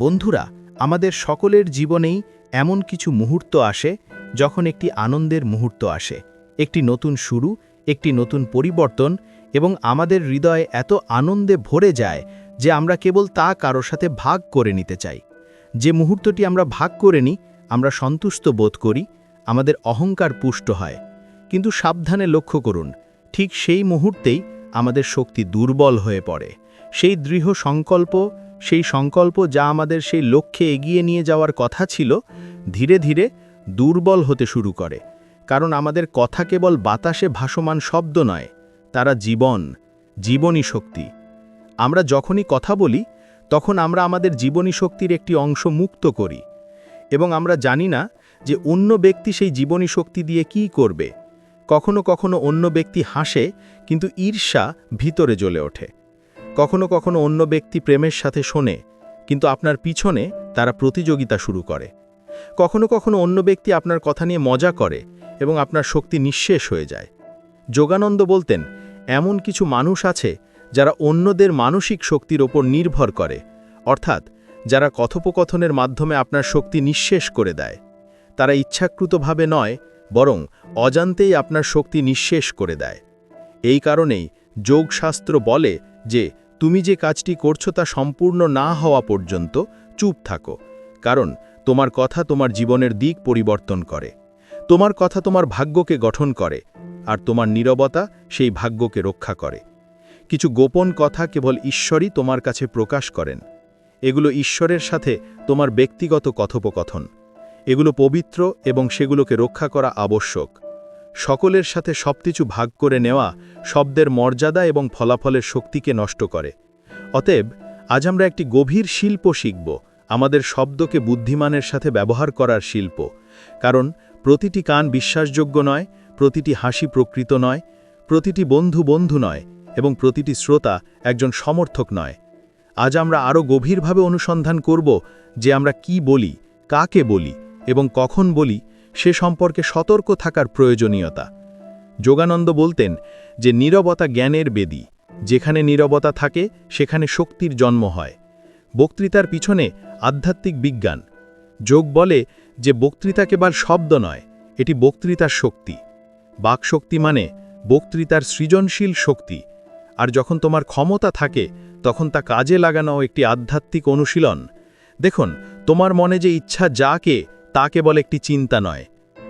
বন্ধুরা, আমাদের সকলের জীবনেই এমন কিছু মুহূর্ত আসে যখন একটি আনন্দের মুহূর্ত আসে। একটি নতুন শুরু, একটি নতুন পরিবর্তন এবং আমাদের হৃদয়ে এত আনন্দে ভরে যায় যে আমরা কেবল তা কারও সাথে ভাগ করে নিতে চাই। যে মুহূর্তটি আমরা ভাগ করে নিই, আমরা সন্তুষ্ট বোধ করি, আমাদের অহংকার পুষ্ট হয়। কিন্তু সাবধানে লক্ষ্য করুন, ঠিক সেই মুহূর্তেই আমাদের শক্তি দুর্বল হয়ে পড়ে। সেই দৃঢ় সংকল্প সেই সংকল্প যা আমাদের সেই লক্ষ্যে এগিয়ে নিয়ে যাওয়ার কথা ছিল, ধীরে ধীরে দুর্বল হতে শুরু করে। কারণ আমাদের কথা কেবল বাতাসে ভাসমান শব্দ নয়, তারা জীবন, জীবনী শক্তি। আমরা যখনই কথা বলি, তখন আমরা আমাদের জীবনী শক্তির একটি অংশ মুক্ত করি। এবং আমরা জানি না যে অন্য ব্যক্তি সেই জীবনী শক্তি দিয়ে কি করবে। কখনো কখনো অন্য ব্যক্তি হাসে, কিন্তু ঈর্ষা ভিতরে জ্বলে ওঠে। কখনো কখনো অন্য ব্যক্তি প্রেমের সাথে শোনে, কিন্তু আপনার পিছনে তারা প্রতিযোগিতা শুরু করে। কখনো কখনো অন্য ব্যক্তি আপনার কথা নিয়ে মজা করে এবং আপনার শক্তি নিঃশেষ হয়ে যায়। যোগানন্দ বলতেন, এমন কিছু মানুষ আছে যারা অন্যদের মানসিক শক্তির ওপর নির্ভর করে, অর্থাৎ যারা কথোপকথনের মাধ্যমে আপনার শক্তি নিঃশেষ করে দেয়। তারা ইচ্ছাকৃতভাবে নয়, বরং অজান্তেই আপনার শক্তি নিঃশেষ করে দেয়। এই কারণেই যোগশাস্ত্র বলে যে তুমি যে কাজটি করছ তা সম্পূর্ণ না হওয়া পর্যন্ত চুপ থাকো, কারণ তোমার কথা তোমার জীবনের দিক পরিবর্তন করে। তোমার কথা তোমার ভাগ্যকে গঠন করে, আর তোমার নীরবতা সেই ভাগ্যকে রক্ষা করে। কিছু গোপন কথা কেবল ঈশ্বরই তোমার কাছে প্রকাশ করেন। এগুলো ঈশ্বরের সাথে তোমার ব্যক্তিগত কথোপকথন। এগুলো পবিত্র এবং সেগুলোকে রক্ষা করা আবশ্যক। সকলের সাথে সবকিছু ভাগ করে নেওয়া শব্দের মর্যাদা এবং ফলাফলের শক্তিকে নষ্ট করে। অতএব, আজ আমরা একটি গভীর শিল্প শিখব, আমাদের শব্দকে বুদ্ধিমানের সাথে ব্যবহার করার শিল্প। কারণ, প্রতিটি কান বিশ্বাসযোগ্য নয়, প্রতিটি হাসি প্রকৃত নয়, প্রতিটি বন্ধু বন্ধু নয়, এবং প্রতিটি শ্রোতা একজন সমর্থক নয়। আজ আমরা আরও গভীরভাবে অনুসন্ধান করব যে আমরা কি বলি, কাকে বলি, এবং কখন বলি সে সম্পর্কে সতর্ক থাকার প্রয়োজনীয়তা। যোগানন্দ বলতেন যে নীরবতা জ্ঞানের বেদি, যেখানে নীরবতা থাকে, সেখানে শক্তির জন্ম হয়। বক্তৃতার পিছনে আধ্যাত্মিক বিজ্ঞান। যোগ বলে যে বক্তৃতা কেবল শব্দ নয়, এটি বক্তৃতার শক্তি। বাকশক্তি মানে বক্তৃতার সৃজনশীল শক্তি। আর যখন তোমার ক্ষমতা থাকে, তখন তা কাজে লাগানো একটি আধ্যাত্মিক অনুশীলন। দেখুন, তোমার মনে যে ইচ্ছা যাকে তা কেবল একটি চিন্তা নয়,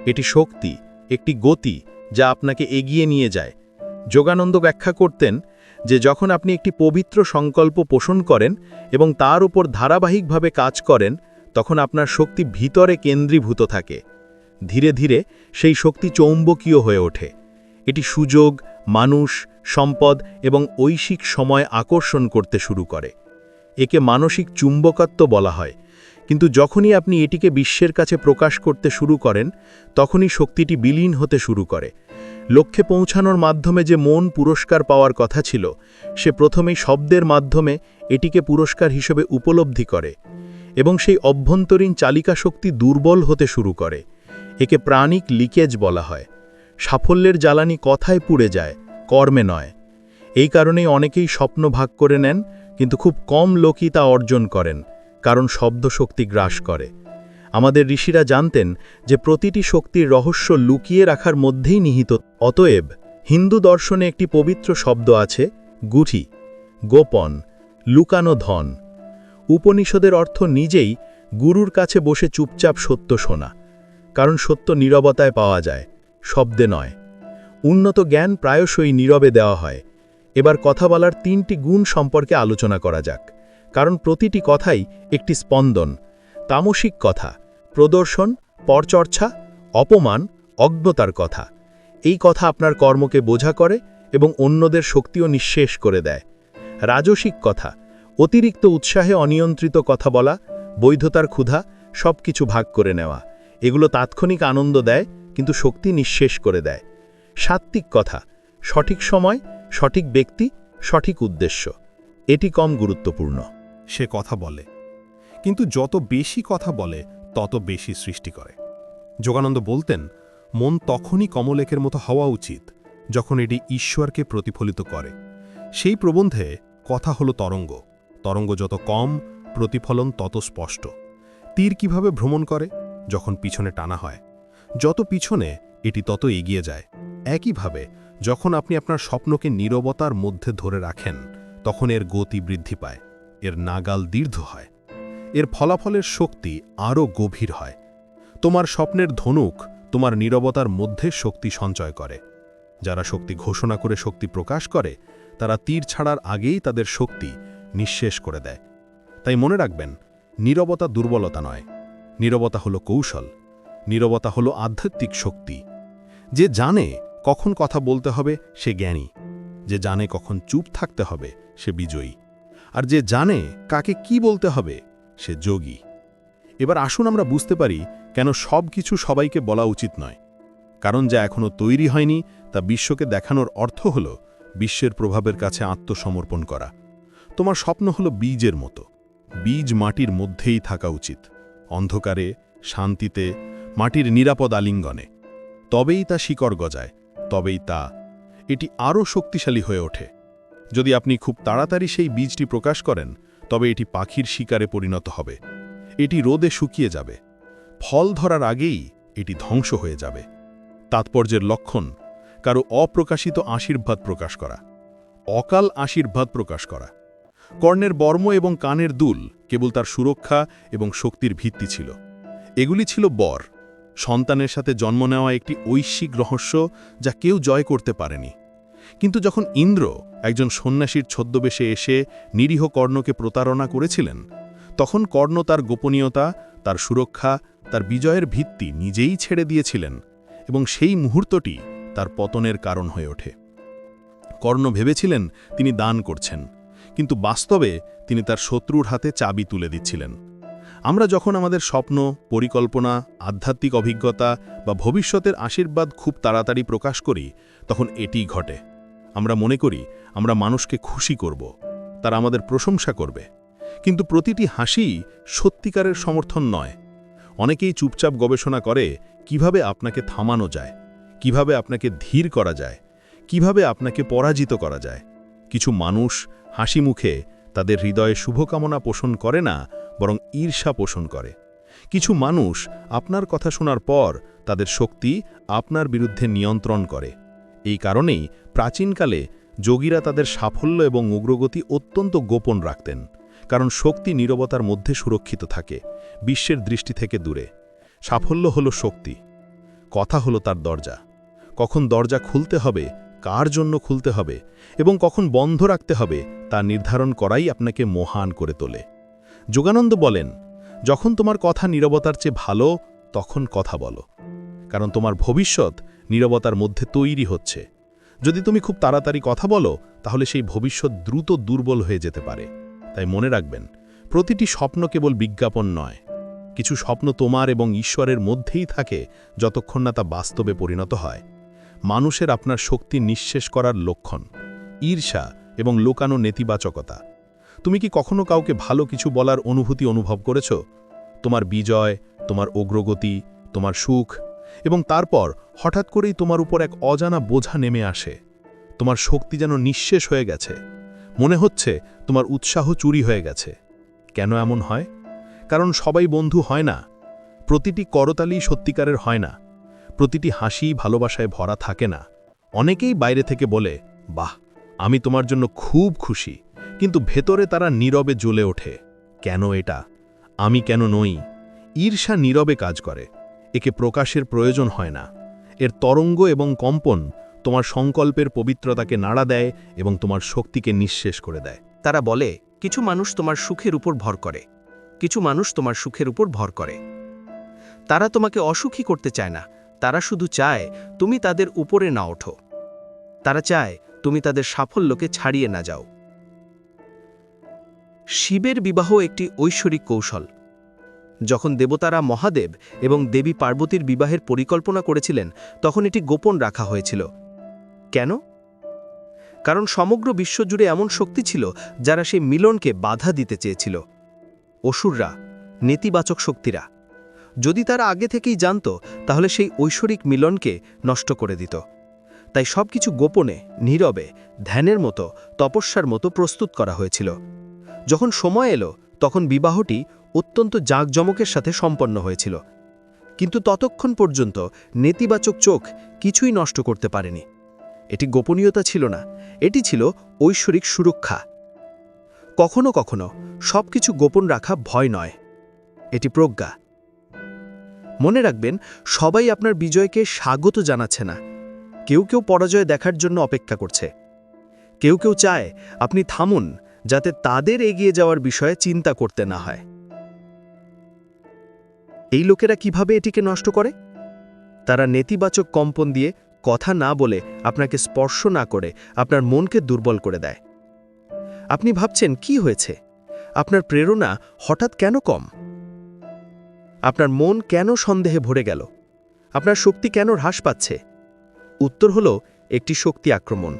এটি শক্তি, একটি গতি যা আপনাকে এগিয়ে নিয়ে যায়। যোগানন্দ ব্যাখ্যা করতেন যে যখন আপনি একটি পবিত্র সংকল্প পোষণ করেন এবং তার উপর ধারাবাহিকভাবে কাজ করেন, তখন আপনার শক্তি ভিতরে কেন্দ্রীভূত থাকে। ধীরে ধীরে সেই শক্তি চৌম্বকীয় হয়ে ওঠে। এটি সুযোগ, মানুষ, সম্পদ এবং ঐশিক সময় আকর্ষণ করতে শুরু করে। একে মানসিক চুম্বকত্ব বলা হয়। কিন্তু যখনই আপনি এটিকে বিশ্বের কাছে প্রকাশ করতে শুরু করেন, তখনই শক্তিটি বিলীন হতে শুরু করে। লক্ষ্যে পৌঁছানোর মাধ্যমে যে মন পুরস্কার পাওয়ার কথা ছিল, সে প্রথমেই শব্দের মাধ্যমে এটিকে পুরস্কার হিসেবে উপলব্ধি করে এবং সেই অভ্যন্তরীণ চালিকা শক্তি দুর্বল হতে শুরু করে। একে প্রাণিক লিকেজ বলা হয়। সাফল্যের জ্বালানি কথায় পুড়ে যায়, কর্মে নয়। এই কারণেই অনেকেই স্বপ্ন ভাগ করে নেন, কিন্তু খুব কম লোকই তা অর্জন করেন। কারণ শব্দ শক্তি গ্রাস করে। আমাদের ঋষিরা জানতেন যে প্রতিটি শক্তির রহস্য লুকিয়ে রাখার মধ্যেই নিহিত। অতএব হিন্দু দর্শনে একটি পবিত্র শব্দ আছে, গুঠি, গোপন, লুকানো ধন। উপনিষদের অর্থ নিজেই গুরুর কাছে বসে চুপচাপ সত্য শোনা, কারণ সত্য নীরবতায় পাওয়া যায়, শব্দে নয়। উন্নত জ্ঞান প্রায়শই নীরবে দেওয়া হয়। এবার কথা বলার তিনটি গুণ সম্পর্কে আলোচনা করা যাক। কারণ প্রতিটি কথাই একটি স্পন্দন, তামসিক কথা, প্রদর্শন, পরচর্চা, অপমান, অজ্ঞতার কথা। এই কথা আপনার কর্মকে বোঝা করে এবং অন্যদের শক্তিও নিঃশেষ করে দেয়। রাজসিক কথা, অতিরিক্ত উৎসাহে অনিয়ন্ত্রিত কথা বলা, বৈধতার ক্ষুধা সব কিছু ভাগ করে নেওয়া। এগুলো তাৎক্ষণিক আনন্দ দেয়, কিন্তু শক্তি নিঃশেষ করে দেয়। সাত্ত্বিক কথা, সঠিক সময়, সঠিক ব্যক্তি, সঠিক উদ্দেশ্য। এটি কম গুরুত্বপূর্ণ। সে কথা বলে। কিন্তু যত বেশি কথা বলে, তত বেশি সৃষ্টি করে। যোগানন্দ বলতেন, মন তখনই কমলেকের মতো হওয়া উচিত, যখন এটি ঈশ্বরকে প্রতিফলিত করে। সেই প্রবন্ধে কথা হলো তরঙ্গ। তরঙ্গ যত কম, প্রতিফলন তত স্পষ্ট। তীর কীভাবে ভ্রমণ করে? যখন পিছনে টানা হয়। যত পিছনে, এটি তত এগিয়ে যায়। একইভাবে, যখন আপনি আপনার স্বপ্নকে নীরবতার মধ্যে ধরে রাখেন, তখন এর গতি বৃদ্ধি পায়। এর নাগাল দীর্ঘ হয়। এর ফলাফলের শক্তি আরও গভীর হয়। তোমার স্বপ্নের ধনুক তোমার নীরবতার মধ্যে শক্তি সঞ্চয় করে। যারা শক্তি ঘোষণা করে শক্তি প্রকাশ করে, তারা তীর ছাড়ার আগেই তাদের শক্তি নিঃশেষ করে দেয়। তাই মনে রাখবেন, নীরবতা দুর্বলতা নয়। নীরবতা হলো কৌশল। নীরবতা হলো আধ্যাত্মিক শক্তি। যে জানে কখন কথা বলতে হবে, সে জ্ঞানী। যে জানে কখন চুপ থাকতে হবে, সে বিজয়ী। আর যে জানে কাকে কি বলতে হবে, সে যোগী। এবার আসুন আমরা বুঝতে পারি কেন সব কিছু সবাইকে বলা উচিত নয়। কারণ যা এখনও তৈরি হয়নি, তা বিশ্বকে দেখানোর অর্থ হল বিশ্বের প্রভাবের কাছে আত্মসমর্পণ করা। তোমার স্বপ্ন হল বীজের মতো। বীজ মাটির মধ্যেই থাকা উচিত, অন্ধকারে, শান্তিতে, মাটির নিরাপদ আলিঙ্গনে। তবেই তা শিকড় গজায়, তবেই তা, এটি আরও শক্তিশালী হয়ে ওঠে। যদি আপনি খুব তাড়াতাড়ি সেই বীজটি প্রকাশ করেন, তবে এটি পাখির শিকারে পরিণত হবে। এটি রোদে শুকিয়ে যাবে। ফল ধরার আগেই এটি ধ্বংস হয়ে যাবে। তাৎপর্যের লক্ষণ, কারও অপ্রকাশিত আশীর্বাদ প্রকাশ করা, অকাল আশীর্বাদ প্রকাশ করা। কর্ণের বর্ম এবং কানের দুল কেবল তার সুরক্ষা এবং শক্তির ভিত্তি ছিল। এগুলি ছিল বর, সন্তানের সাথে জন্ম নেওয়া একটি ঐশ্বিক রহস্য যা কেউ জয় করতে পারেনি। কিন্তু যখন ইন্দ্র একজন সন্ন্যাসীর ছদ্মবেশে এসে নিরীহ কর্ণকে প্রতারণা করেছিলেন, তখন কর্ণ তার গোপনীয়তা, তার সুরক্ষা, তার বিজয়ের ভিত্তি নিজেই ছেড়ে দিয়েছিলেন এবং সেই মুহূর্তটি তার পতনের কারণ হয়ে ওঠে। কর্ণ ভেবেছিলেন তিনি দান করছেন, কিন্তু বাস্তবে তিনি তার শত্রুর হাতে চাবি তুলে দিচ্ছিলেন। আমরা যখন আমাদের স্বপ্ন, পরিকল্পনা, আধ্যাত্মিক অভিজ্ঞতা বা ভবিষ্যতের আশীর্বাদ খুব তাড়াতাড়ি প্রকাশ করি, তখন এটিই ঘটে। আমরা মনে করি আমরা মানুষকে খুশি করব, তারা আমাদের প্রশংসা করবে। কিন্তু প্রতিটি হাসি সত্যিকারের সমর্থন নয়। অনেকেই চুপচাপ গবেষণা করে কীভাবে আপনাকে থামানো যায়, কীভাবে আপনাকে ধীর করা যায়, কীভাবে আপনাকে পরাজিত করা যায়। কিছু মানুষ হাসি মুখে তাদের হৃদয়ে শুভকামনা পোষণ করে না, বরং ঈর্ষা পোষণ করে। কিছু মানুষ আপনার কথা শোনার পর তাদের শক্তি আপনার বিরুদ্ধে নিয়ন্ত্রণ করে। এই কারণেই প্রাচীনকালে যোগীরা তাদের সাফল্য এবং উগ্রগতি অত্যন্ত গোপন রাখতেন, কারণ শক্তি নীরবতার মধ্যে সুরক্ষিত থাকে, বিশ্বের দৃষ্টি থেকে দূরে। সাফল্য হল শক্তি, কথা হলো তার দরজা। কখন দরজা খুলতে হবে, কার জন্য খুলতে হবে, এবং কখন বন্ধ রাখতে হবে, তা নির্ধারণ করাই আপনাকে মহান করে তোলে। যোগানন্দ বলেন, যখন তোমার কথা নীরবতার চেয়ে ভালো, তখন কথা বলো, কারণ তোমার ভবিষ্যৎ নীরবতার মধ্যে তৈরি হচ্ছে। যদি তুমি খুব তাড়াতাড়ি কথা বলো, তাহলে সেই ভবিষ্যৎ দ্রুত দুর্বল হয়ে যেতে পারে। তাই মনে রাখবেন, প্রতিটি স্বপ্ন কেবল বিজ্ঞাপন নয়। কিছু স্বপ্ন তোমার এবং ঈশ্বরের মধ্যেই থাকে যতক্ষণ না তা বাস্তবে পরিণত হয়। মানুষের আপনার শক্তি নিঃশেষ করার লক্ষণ, ঈর্ষা এবং লোকানো নেতিবাচকতা। তুমি কি কখনো কাউকে ভালো কিছু বলার অনুভূতি অনুভব করেছ? তোমার বিজয়, তোমার অগ্রগতি, তোমার সুখ এবং তারপর হঠাৎ করেই তোমার উপর এক অজানা বোঝা নেমে আসে। তোমার শক্তি যেন নিঃশেষ হয়ে গেছে। মনে হচ্ছে তোমার উৎসাহ চুরি হয়ে গেছে। কেন এমন হয়? কারণ সবাই বন্ধু হয় না। প্রতিটি করতালি সত্যিকারের হয় না। প্রতিটি হাসি ভালোবাসায় ভরা থাকে না। অনেকেই বাইরে থেকে বলে, বাহ, আমি তোমার জন্য খুব খুশি। কিন্তু ভেতরে তারা নীরবে জ্বলে ওঠে, কেন এটা? আমি কেন নই? ঈর্ষা নীরবে কাজ করে। একে প্রকাশের প্রয়োজন হয় না। এর তরঙ্গ এবং কম্পন তোমার সংকল্পের পবিত্রতাকে নাড়া দেয় এবং তোমার শক্তিকে নিঃশেষ করে দেয়। তারা বলে, কিছু মানুষ তোমার সুখের উপর ভর করে। কিছু মানুষ তোমার সুখের উপর ভর করে। তারা তোমাকে অসুখী করতে চায় না। তারা শুধু চায়, তুমি তাদের উপরে না ওঠো। তারা চায়, তুমি তাদের সাফল্যকে ছাড়িয়ে না যাও। শিবের বিবাহ একটি ঐশ্বরিক কৌশল। যখন দেবতারা মহাদেব এবং দেবী পার্বতীর বিবাহের পরিকল্পনা করেছিলেন, তখন এটি গোপন রাখা হয়েছিল। কেন? কারণ সমগ্র বিশ্বজুড়ে এমন শক্তি ছিল যারা সেই মিলনকে বাধা দিতে চেয়েছিল। অসুররা, নেতিবাচক শক্তিরা, যদি তারা আগে থেকেই জানত, তাহলে সেই ঐশ্বরিক মিলনকে নষ্ট করে দিত। তাই সবকিছু গোপনে, নীরবে, ধ্যানের মতো, তপস্যার মতো প্রস্তুত করা হয়েছিল। যখন সময় এলো, তখন বিবাহটি অত্যন্ত জাঁকজমকের সাথে সম্পন্ন হয়েছিল। কিন্তু ততক্ষণ পর্যন্ত নেতিবাচক চোখ কিছুই নষ্ট করতে পারেনি। এটি গোপনীয়তা ছিল না, এটি ছিল ঐশ্বরিক সুরক্ষা। কখনো কখনো সবকিছু গোপন রাখা ভয় নয়, এটি প্রজ্ঞা। মনে রাখবেন, সবাই আপনার বিজয়কে স্বাগত জানাচ্ছে না। কেউ কেউ পরাজয় দেখার জন্য অপেক্ষা করছে। কেউ কেউ চায় আপনি থামুন, যাতে তাদের এগিয়ে যাওয়ার বিষয়ে চিন্তা করতে না হয়। এই লোকেরা কীভাবে এটিকে নষ্ট করে? তারা নেতিবাচক কম্পন দিয়ে কথা না বলে আপনাকে স্পর্শ না করে আপনার মনকে দুর্বল করে দেয়। আপনি ভাবছেন, কি হয়েছে? আপনার প্রেরণা হঠাৎ কেন কম? আপনার মন কেন সন্দেহে ভরে গেল? আপনার শক্তি কেন হ্রাস পাচ্ছে? উত্তর হল, একটি শক্তি আক্রমণ।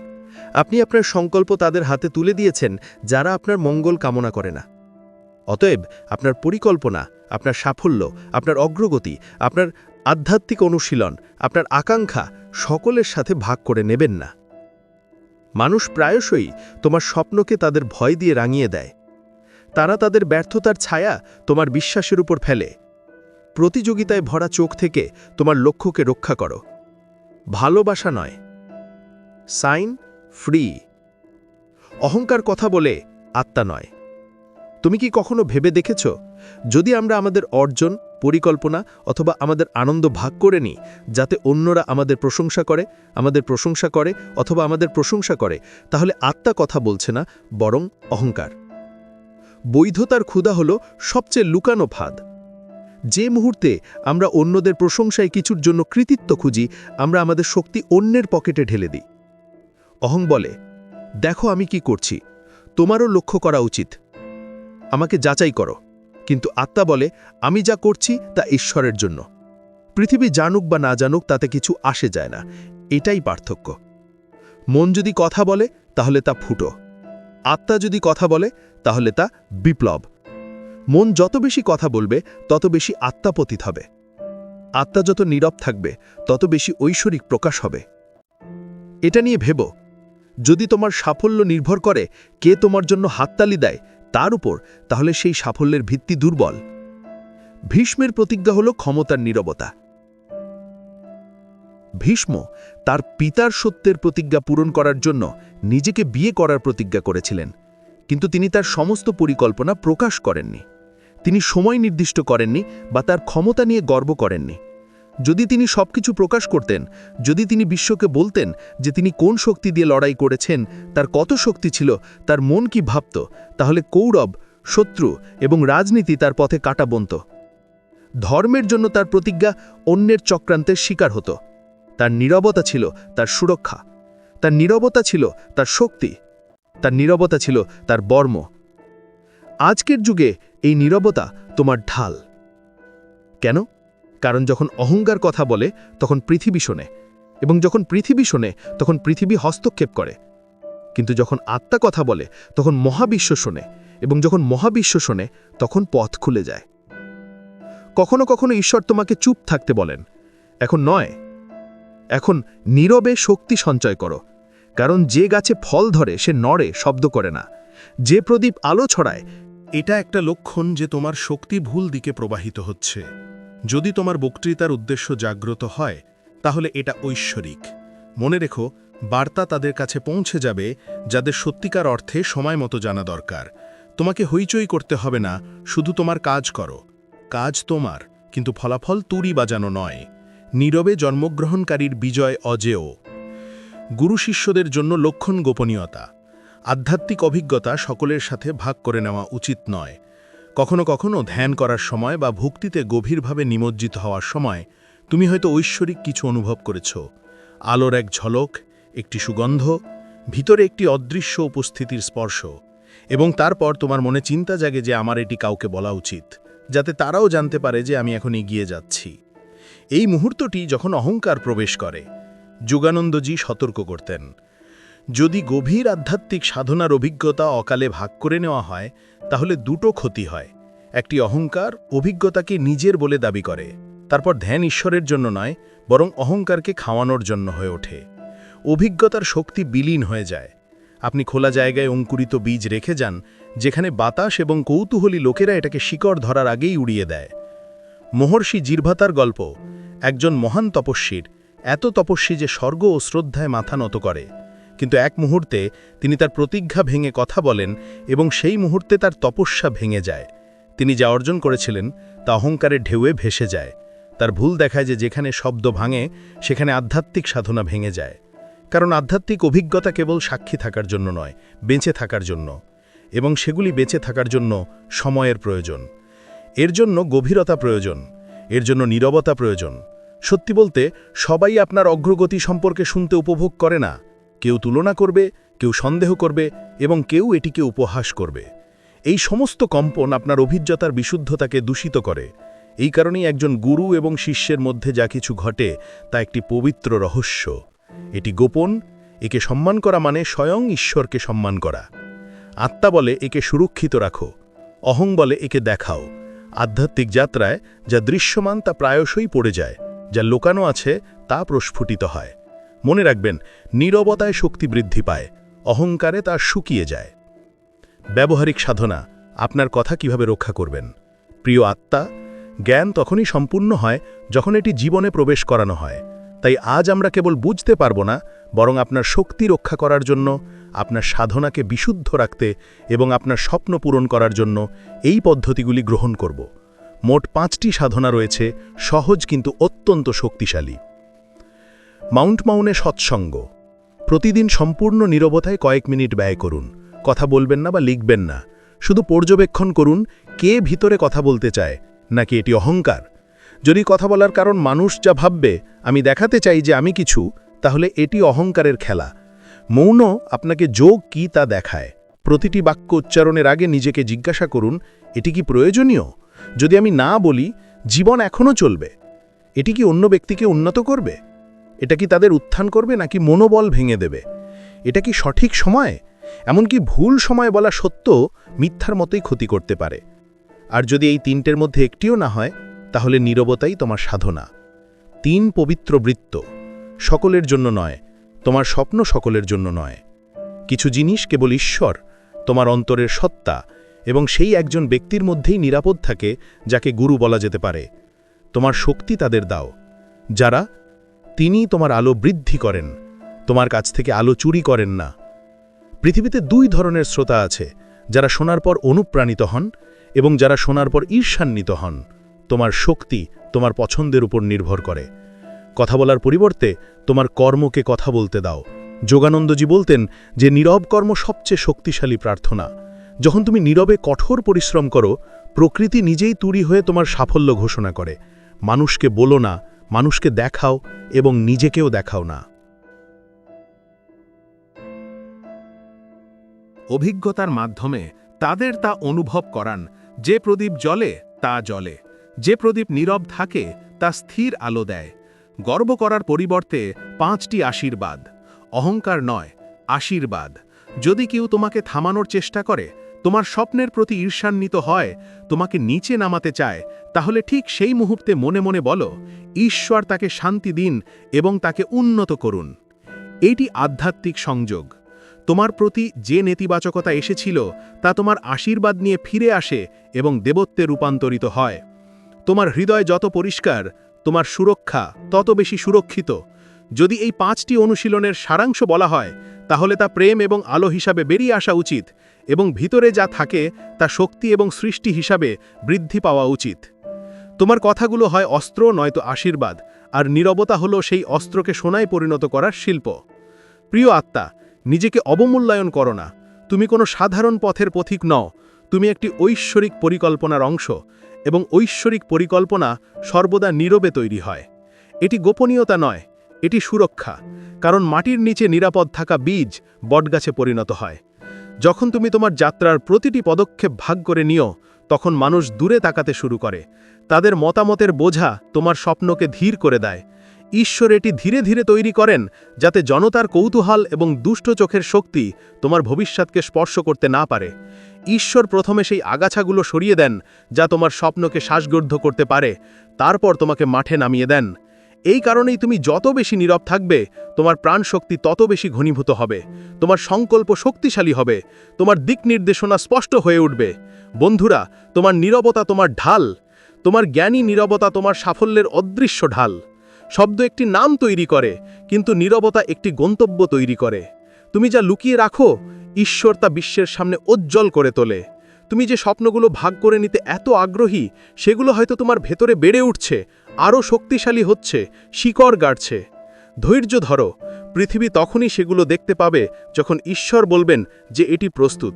আপনি আপনার সংকল্প তাদের হাতে তুলে দিয়েছেন, যারা আপনার মঙ্গল কামনা করে না। অতএব, আপনার পরিকল্পনা আপনার সাফল্য, আপনার অগ্রগতি, আপনার আধ্যাত্মিক অনুশীলন, আপনার আকাঙ্ক্ষা সকলের সাথে ভাগ করে নেবেন না। মানুষ প্রায়শই তোমার স্বপ্নকে তাদের ভয় দিয়ে রাঙিয়ে দেয়। তারা তাদের ব্যর্থতার ছায়া তোমার বিশ্বাসের উপর ফেলে। প্রতিযোগিতায় ভরা চোখ থেকে তোমার লক্ষ্যকে রক্ষা করো। ভালোবাসা নয়। সাইন ফ্রি। অহংকার কথা বলে আত্মা নয়। তুমি কি কখনো ভেবে দেখেছ? যদি আমরা আমাদের অর্জন, পরিকল্পনা অথবা আমাদের আনন্দ ভাগ করে নিই, যাতে অন্যরা আমাদের প্রশংসা করে, আমাদের প্রশংসা করে অথবা আমাদের প্রশংসা করে, তাহলে আত্মা কথা বলছে না, বরং অহংকার। বৈধতার ক্ষুধা হল সবচেয়ে লুকানো ফাঁদ। যে মুহূর্তে আমরা অন্যদের প্রশংসায় কিছুর জন্য কৃতিত্ব খুঁজি, আমরা আমাদের শক্তি অন্যের পকেটে ঢেলে দিই। অহং বলে, দেখো আমি কি করছি। তোমারও লক্ষ্য করা উচিত। আমাকে যাচাই করো। কিন্তু আত্মা বলে, আমি যা করছি তা ঈশ্বরের জন্য। পৃথিবী জানুক বা না জানুক, তাতে কিছু আসে যায় না। এটাই পার্থক্য। মন যদি কথা বলে, তাহলে তা ফুটো। আত্মা যদি কথা বলে, তাহলে তা বিপ্লব। মন যত বেশি কথা বলবে, তত বেশি আত্মাপতিত হবে। আত্মা যত নীরব থাকবে, তত বেশি ঐশ্বরিক প্রকাশ হবে। এটা নিয়ে ভেব। যদি তোমার সাফল্য নির্ভর করে, কে তোমার জন্য হাততালি দেয় তার উপর, তাহলে সেই সাফল্যের ভিত্তি দুর্বল। ভীষ্মের প্রতিজ্ঞা হল ক্ষমতার নীরবতা। ভীষ্ম তার পিতার সত্যের প্রতিজ্ঞা পূরণ করার জন্য নিজেকে বিয়ে করার প্রতিজ্ঞা করেছিলেন, কিন্তু তিনি তার সমস্ত পরিকল্পনা প্রকাশ করেননি। তিনি সময় নির্দিষ্ট করেননি বা তার ক্ষমতা নিয়ে গর্ব করেননি। যদি তিনি সবকিছু প্রকাশ করতেন, যদি তিনি বিশ্বকে বলতেন যে তিনি কোন শক্তি দিয়ে লড়াই করেছেন, তার কত শক্তি ছিল, তার মন কি ভাবত, তাহলে কৌরব, শত্রু এবং রাজনীতি তার পথে কাটা বনত। ধর্মের জন্য তার প্রতিজ্ঞা অন্যের চক্রান্তের শিকার হতো। তার নীরবতা ছিল তার সুরক্ষা। তার নীরবতা ছিল তার শক্তি। তার নীরবতা ছিল তার বর্ম। আজকের যুগে এই নীরবতা তোমার ঢাল। কেন? কারণ যখন অহংকার কথা বলে, তখন পৃথিবী শোনে। এবং যখন পৃথিবী শোনে, তখন পৃথিবী হস্তক্ষেপ করে। কিন্তু যখন আত্মা কথা বলে, তখন মহাবিশ্ব শোনে। এবং যখন মহাবিশ্ব শোনে, তখন পথ খুলে যায়। কখনো কখনো ঈশ্বর তোমাকে চুপ থাকতে বলেন, এখন নয়। এখন নীরবে শক্তি সঞ্চয় করো। কারণ যে গাছে ফল ধরে, সে নড়ে, শব্দ করে না। যে প্রদীপ আলো ছড়ায়, এটা একটা লক্ষণ যে তোমার শক্তি ভুল দিকে প্রবাহিত হচ্ছে। যদি তোমার বক্তৃতার উদ্দেশ্য জাগ্রত হয়, তাহলে এটা ঐশ্বরিক। মনে রেখো, বার্তা তাদের কাছে পৌঁছে যাবে, যাদের সত্যিকার অর্থে সময় মতো জানা দরকার। তোমাকে হইচই করতে হবে না, শুধু তোমার কাজ করো। কাজ তোমার, কিন্তু ফলাফল তুরি বাজানো নয়। নীরবে জন্মগ্রহণকারীর বিজয় অজেয়। গুরু শিষ্যদের জন্য লক্ষণ গোপনীয়তা। আধ্যাত্মিক অভিজ্ঞতা সকলের সাথে ভাগ করে নেওয়া উচিত নয়। কখনো কখনো ধ্যান করার সময় বা ভক্তিতে গভীরভাবে নিমজ্জিত হওয়ার সময় তুমি হয়তো ঐশ্বরিক কিছু অনুভব করেছ। আলোর এক ঝলক, একটি সুগন্ধ, ভিতরে একটি অদৃশ্য উপস্থিতির স্পর্শ এবং তারপর তোমার মনে চিন্তা জাগে যে আমার এটি কাউকে বলা উচিত, যাতে তারাও জানতে পারে যে আমি এখন এগিয়ে যাচ্ছি। এই মুহূর্তটি যখন অহংকার প্রবেশ করে, যুগানন্দজি সতর্ক করতেন। যদি গভীর আধ্যাত্মিক সাধনার অভিজ্ঞতা অকালে ভাগ করে নেওয়া হয়, তাহলে দুটো ক্ষতি হয়। একটি অহংকার অভিজ্ঞতাকে নিজের বলে দাবি করে, তারপর ধ্যান ঈশ্বরের জন্য নয়, বরং অহংকারকে খাওয়ানোর জন্য হয়ে ওঠে। অভিজ্ঞতার শক্তি বিলীন হয়ে যায়। আপনি খোলা জায়গায় অঙ্কুরিত বীজ রেখে যান, যেখানে বাতাস এবং কৌতূহলী লোকেরা এটাকে শিকড় ধরার আগেই উড়িয়ে দেয়। মহর্ষি জিরভাতার গল্প, একজন মহান তপস্বীর, এত তপস্বী যে স্বর্গ ও শ্রদ্ধায় মাথা নত করে। কিন্তু এক মুহূর্তে তিনি তার প্রতিজ্ঞা ভেঙে কথা বলেন এবং সেই মুহূর্তে তার তপস্যা ভেঙে যায়। তিনি যা অর্জন করেছিলেন, তা অহংকারের ঢেউয়ে ভেসে যায়। তার ভুল দেখায় যে যেখানে শব্দ ভাঙে, সেখানে আধ্যাত্মিক সাধনা ভেঙে যায়। কারণ আধ্যাত্মিক অভিজ্ঞতা কেবল সাক্ষী থাকার জন্য নয়, বেঁচে থাকার জন্য। এবং সেগুলি বেঁচে থাকার জন্য সময়ের প্রয়োজন। এর জন্য গভীরতা প্রয়োজন। এর জন্য নীরবতা প্রয়োজন। সত্যি বলতে, সবাই আপনার অগ্রগতি সম্পর্কে শুনতে উপভোগ করে না। কেউ তুলনা করবে, কেউ সন্দেহ করবে এবং কেউ এটিকে উপহাস করবে। এই সমস্ত কম্পন আপনার অভিজ্ঞতার বিশুদ্ধতাকে দূষিত করে। এই কারণেই একজন গুরু এবং শিষ্যের মধ্যে যা কিছু ঘটে তা একটি পবিত্র রহস্য। এটি গোপন, একে সম্মান করা মানে স্বয়ং ঈশ্বরকে সম্মান করা। আত্মা বলে একে সুরক্ষিত রাখো, অহং বলে একে দেখাও। আধ্যাত্মিক যাত্রায় যা দৃশ্যমান তা প্রায়শই পড়ে যায়, যা লোকানো আছে তা প্রস্ফুটিত হয়। মনে রাখবেন, নীরবতায় শক্তি বৃদ্ধি পায়, অহংকারে তা শুকিয়ে যায়। ব্যবহারিক সাধনা, আপনার কথা কীভাবে রক্ষা করবেন? প্রিয় আত্মা, জ্ঞান তখনই সম্পূর্ণ হয় যখন এটি জীবনে প্রবেশ করানো হয়। তাই আজ আমরা কেবল বুঝতে পারব না, বরং আপনার শক্তি রক্ষা করার জন্য, আপনার সাধনাকে বিশুদ্ধ রাখতে এবং আপনার স্বপ্ন পূরণ করার জন্য এই পদ্ধতিগুলি গ্রহণ করব। মোট পাঁচটি সাধনা রয়েছে, সহজ কিন্তু অত্যন্ত শক্তিশালী। মাউন্ট মাউনে সৎসঙ্গ। প্রতিদিন সম্পূর্ণ নীরবতায় কয়েক মিনিট ব্যয় করুন। কথা বলবেন না বা লিখবেন না। শুধু পর্যবেক্ষণ করুন কে ভিতরে কথা বলতে চায়, নাকি এটি অহংকার? যদি কথা বলার কারণ মানুষ যা ভাববে, আমি দেখাতে চাই যে আমি কিছু, তাহলে এটি অহংকারের খেলা। মৌন আপনাকে যোগ কি তা দেখায়। প্রতিটি বাক্য উচ্চারণের আগে নিজেকে জিজ্ঞাসা করুন, এটি কি প্রয়োজনীয়? যদি আমি না বলি, জীবন এখনও চলবে। এটি কি অন্য ব্যক্তিকে উন্নত করবে? এটা কি তাদের উত্থান করবে নাকি মনোবল ভেঙে দেবে? এটা কি সঠিক সময়? এমনকি ভুল সময় বলা সত্য মিথ্যার মতোই ক্ষতি করতে পারে। আর যদি এই তিনটের মধ্যে একটিও না হয়, তাহলে নীরবতাই তোমার সাধনা। তিন পবিত্র বৃত্ত। সকলের জন্য নয়, তোমার স্বপ্ন সকলের জন্য নয়। কিছু জিনিস কেবল ঈশ্বর, তোমার অন্তরের সত্তা এবং সেই একজন ব্যক্তির মধ্যেই নিরাপদ থাকে, যাকে গুরু বলা যেতে পারে। তোমার শক্তি তাদের দাও। যারা তিনি তোমার আলো বৃদ্ধি করেন, তোমার কাছ থেকে আলো চুরি করেন না। পৃথিবীতে দুই ধরনের শ্রোতা আছে, যারা শোনার পর অনুপ্রাণিত হন এবং যারা শোনার পর ঈর্ষান্বিত হন। তোমার শক্তি তোমার পছন্দের উপর নির্ভর করে। কথা বলার পরিবর্তে তোমার কর্মকে কথা বলতে দাও। যোগানন্দজি বলতেন যে, নীরব কর্ম সবচেয়ে শক্তিশালী প্রার্থনা। যখন তুমি নীরবে কঠোর পরিশ্রম করো, প্রকৃতি নিজেই তুরি হয়ে তোমার সাফল্য ঘোষণা করে। মানুষকে বলো না মানুষকে দেখাও এবং নিজেকেও দেখাও না। অভিজ্ঞতার মাধ্যমে তাদের তা অনুভব করান, যে প্রদীপ জলে তা জ্বলে। যে প্রদীপ নীরব থাকে, তা স্থির আলো দেয়। গর্ব করার পরিবর্তে পাঁচটি আশীর্বাদ। অহংকার নয়, আশীর্বাদ। যদি কেউ তোমাকে থামানোর চেষ্টা করে তোমার স্বপ্নের প্রতি ঈর্ষান্বিত হয়, তোমাকে নিচে নামাতে চায়, তাহলে ঠিক সেই মুহূর্তে মনে মনে বলো, ঈশ্বর তাকে শান্তি দিন এবং তাকে উন্নত করুন। এটি আধ্যাত্মিক সংযোগ। তোমার প্রতি যে নেতিবাচকতা এসেছিল, তা তোমার আশীর্বাদ নিয়ে ফিরে আসে এবং দেবত্বে রূপান্তরিত হয়। তোমার হৃদয় যত পরিষ্কার, তোমার সুরক্ষা তত বেশি সুরক্ষিত। যদি এই পাঁচটি অনুশীলনের সারাংশ বলা হয়, তাহলে তা প্রেম এবং আলো হিসাবে বেরিয়ে আসা উচিত। এবং ভিতরে যা থাকে তা শক্তি এবং সৃষ্টি হিসাবে বৃদ্ধি পাওয়া উচিত। তোমার কথাগুলো হয় অস্ত্র, নয়তো আশীর্বাদ, আর নীরবতা হলো সেই অস্ত্রকে সোনায় পরিণত করার শিল্প। প্রিয় আত্মা, নিজেকে অবমূল্যায়ন করো না। তুমি কোনো সাধারণ পথের পথিক নও। তুমি একটি ঐশ্বরিক পরিকল্পনার অংশ এবং ঐশ্বরিক পরিকল্পনা সর্বদা নীরবে তৈরি হয়। এটি গোপনীয়তা নয়, এটি সুরক্ষা, কারণ মাটির নিচে নিরাপদ থাকা বীজ বটগাছে পরিণত হয়। যখন তুমি তোমার যাত্রার প্রতিটি পদক্ষেপ ভাগ করে নিও, তখন মানুষ দূরে তাকাতে শুরু করে। তাদের মতামতের বোঝা তোমার স্বপ্নকে ধীর করে দেয়। ঈশ্বর এটি ধীরে ধীরে তৈরি করেন, যাতে জনতার কৌতূহল এবং দুষ্ট চোখের শক্তি তোমার ভবিষ্যৎকে স্পর্শ করতে না পারে। ঈশ্বর প্রথমে সেই আগাছাগুলো সরিয়ে দেন, যা তোমার স্বপ্নকে শ্বাসগর্ধ করতে পারে। তারপর তোমাকে মাঠে নামিয়ে দেন। এই কারণেই তুমি যত বেশি নীরব থাকবে, তোমার প্রাণশক্তি তত বেশি ঘনীভূত হবে, তোমার সংকল্প শক্তিশালী হবে, তোমার দিক নির্দেশনা স্পষ্ট হয়ে উঠবে। বন্ধুরা, তোমার নীরবতা তোমার ঢাল, তোমার জ্ঞানী নীরবতা তোমার সাফল্যের অদৃশ্য ঢাল। শব্দ একটি নাম তৈরি করে, কিন্তু নীরবতা একটি গন্তব্য তৈরি করে। তুমি যা লুকিয়ে রাখো, ঈশ্বর তা বিশ্বের সামনে উজ্জ্বল করে তোলে। তুমি যে স্বপ্নগুলো ভাগ করে নিতে এত আগ্রহী, সেগুলো হয়তো তোমার ভেতরে বেড়ে উঠছে আরও শক্তিশালী হচ্ছে, শিকড় গাড়ছে। ধৈর্য ধরো, পৃথিবী তখনই সেগুলো দেখতে পাবে যখন ঈশ্বর বলবেন যে এটি প্রস্তুত।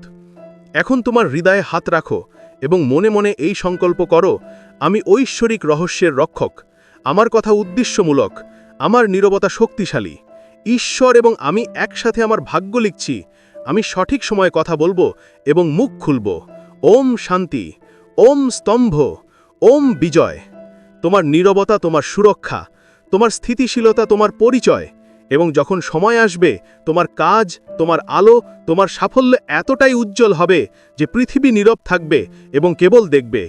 এখন তোমার হৃদয়ে হাত রাখো এবং মনে মনে এই সংকল্প করো, আমি ঐশ্বরিক রহস্যের রক্ষক, আমার কথা উদ্দেশ্যমূলক, আমার নীরবতা শক্তিশালী। ঈশ্বর এবং আমি একসাথে আমার ভাগ্য লিখছি, আমি সঠিক সময়ে কথা বলব এবং মুখ খুলব। ওম শান্তি, ওম স্তম্ভ, ওম বিজয়। তোমার নীরবতা তোমার সুরক্ষা, তোমার স্থিতিশীলতা তোমার পরিচয়, এবং যখন সময় আসবে, তোমার কাজ, তোমার আলো, তোমার সাফল্য এতটাই উজ্জ্বল হবে যে পৃথিবী নীরব থাকবে এবং কেবল দেখবে।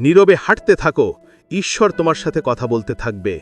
নীরবে হাঁটতে থাকো, ঈশ্বর তোমার সাথে কথা বলতে থাকবে।